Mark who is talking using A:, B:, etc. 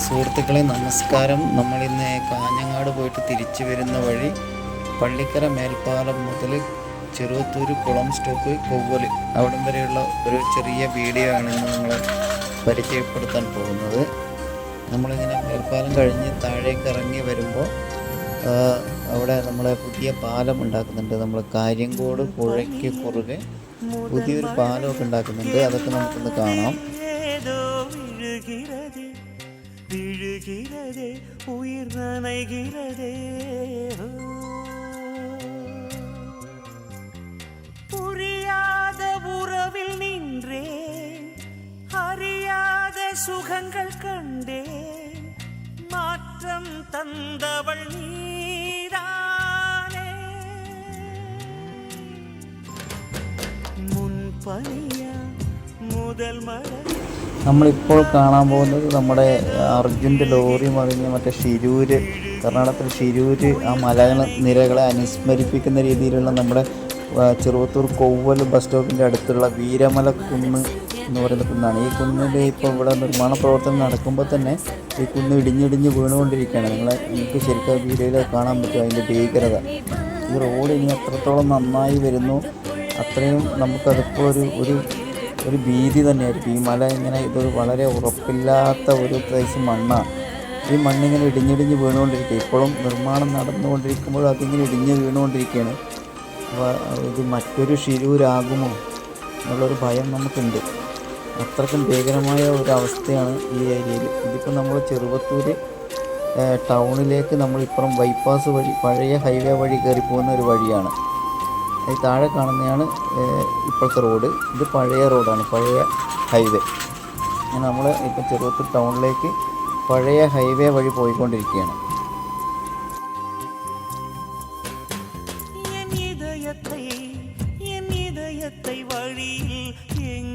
A: സുഹൃത്തുക്കളെ നമസ്കാരം. നമ്മളിന്ന് കാഞ്ഞങ്ങാട് പോയിട്ട് തിരിച്ചു വരുന്ന വഴി പള്ളിക്കര മേൽപ്പാലം മുതൽ ചെറുവത്തൂർ കുളം സ്റ്റോപ്പ് കൊവ്വൽ അവിടം വരെയുള്ള ഒരു ചെറിയ വീഡിയോ ആണ് ഇന്ന് നിങ്ങളെ പരിചയപ്പെടുത്താൻ പോകുന്നത്. നമ്മളിങ്ങനെ മേൽപ്പാലം കഴിഞ്ഞ് താഴേക്ക് ഇറങ്ങി വരുമ്പോൾ അവിടെ നമ്മളെ പുതിയ പാലം ഉണ്ടാക്കുന്നുണ്ട്. നമ്മൾ കാര്യങ്കോട് പുഴയ്ക്ക് കുറുകെ പുതിയൊരു പാലമൊക്കെ ഉണ്ടാക്കുന്നുണ്ട്. അതൊക്കെ നമുക്കൊന്ന് കാണാം.
B: விழுகிறதே உயிர் நனைகிறதே. புரியாத உறவில் நின்றேன் அறியாத சுகங்கள் கண்டேன். மாற்றம் தந்தவள் நீதானே. முன்பணியா முதல் மலர்
A: നമ്മളിപ്പോൾ കാണാൻ പോകുന്നത് നമ്മുടെ അർജുന്റെ ലോറി മറിഞ്ഞ് മറ്റേ ഷിരൂര് കർണാടകത്തിൽ ഷിരൂര് ആ മലകള നിരകളെ അനുസ്മരിപ്പിക്കുന്ന രീതിയിലുള്ള നമ്മുടെ ചെറുവത്തൂർ കൊവ്വൽ ബസ് സ്റ്റോപ്പിന്റെ അടുത്തുള്ള വീരമല കുന്ന് എന്ന് പറയുന്ന കുന്നാണ്. ഈ കുന്നിന്റെ ഇപ്പോൾ ഇവിടെ നിർമ്മാണ പ്രവർത്തനം നടക്കുമ്പോൾ തന്നെ ഈ കുന്ന് ഇടിഞ്ഞിടിഞ്ഞ് വീണുകൊണ്ടിരിക്കുകയാണ്. നിങ്ങളെ നിങ്ങൾക്ക് ശരിക്കും വീഡിയോയിൽ കാണാൻ പറ്റും അതിന്റെ ഭീകരത. ഈ റോഡ് ഇനി എത്രത്തോളം നന്നായി വരുന്നു അത്രയും നമുക്കതിപ്പോൾ ഒരു ഒരു ഒരു ഭീതി തന്നെയായിരിക്കും. ഈ മല ഇങ്ങനെ ഇതൊരു വളരെ ഉറപ്പില്ലാത്ത ഒരു സൈസ് മണ്ണാണ് ഈ മണ്ണിങ്ങനെ ഇടിഞ്ഞിടിഞ്ഞ് വീണുകൊണ്ടിരിക്കുക. ഇപ്പോഴും നിർമ്മാണം നടന്നുകൊണ്ടിരിക്കുമ്പോഴും അതിങ്ങനെ ഇടിഞ്ഞ് വീണുകൊണ്ടിരിക്കുകയാണ്. അപ്പോൾ ഇത് മറ്റൊരു ഷിരൂരാകുമോ എന്നുള്ളൊരു ഭയം നമുക്കുണ്ട്. അത്രക്കും ഭീകരമായ ഒരു അവസ്ഥയാണ് ഈ ഏരിയയിൽ. ഇതിപ്പോൾ നമ്മൾ ചെറുപത്തൂർ ടൗണിലേക്ക് നമ്മൾ നമ്മളിപ്പുറം ബൈപ്പാസ് വഴി പഴയ ഹൈവേ വഴി കയറി പോകുന്ന ഒരു വഴിയാണ്. അത് താഴെ കാണുന്നതാണ് ഇപ്പോഴത്തെ റോഡ്. ഇത് പഴയ റോഡാണ് പഴയ ഹൈവേ. നമ്മൾ ഇപ്പം ചെറുപ്പത്തൂർ ടൗണിലേക്ക് പഴയ ഹൈവേ വഴി പോയിക്കൊണ്ടിരിക്കുകയാണ്.
B: എൻ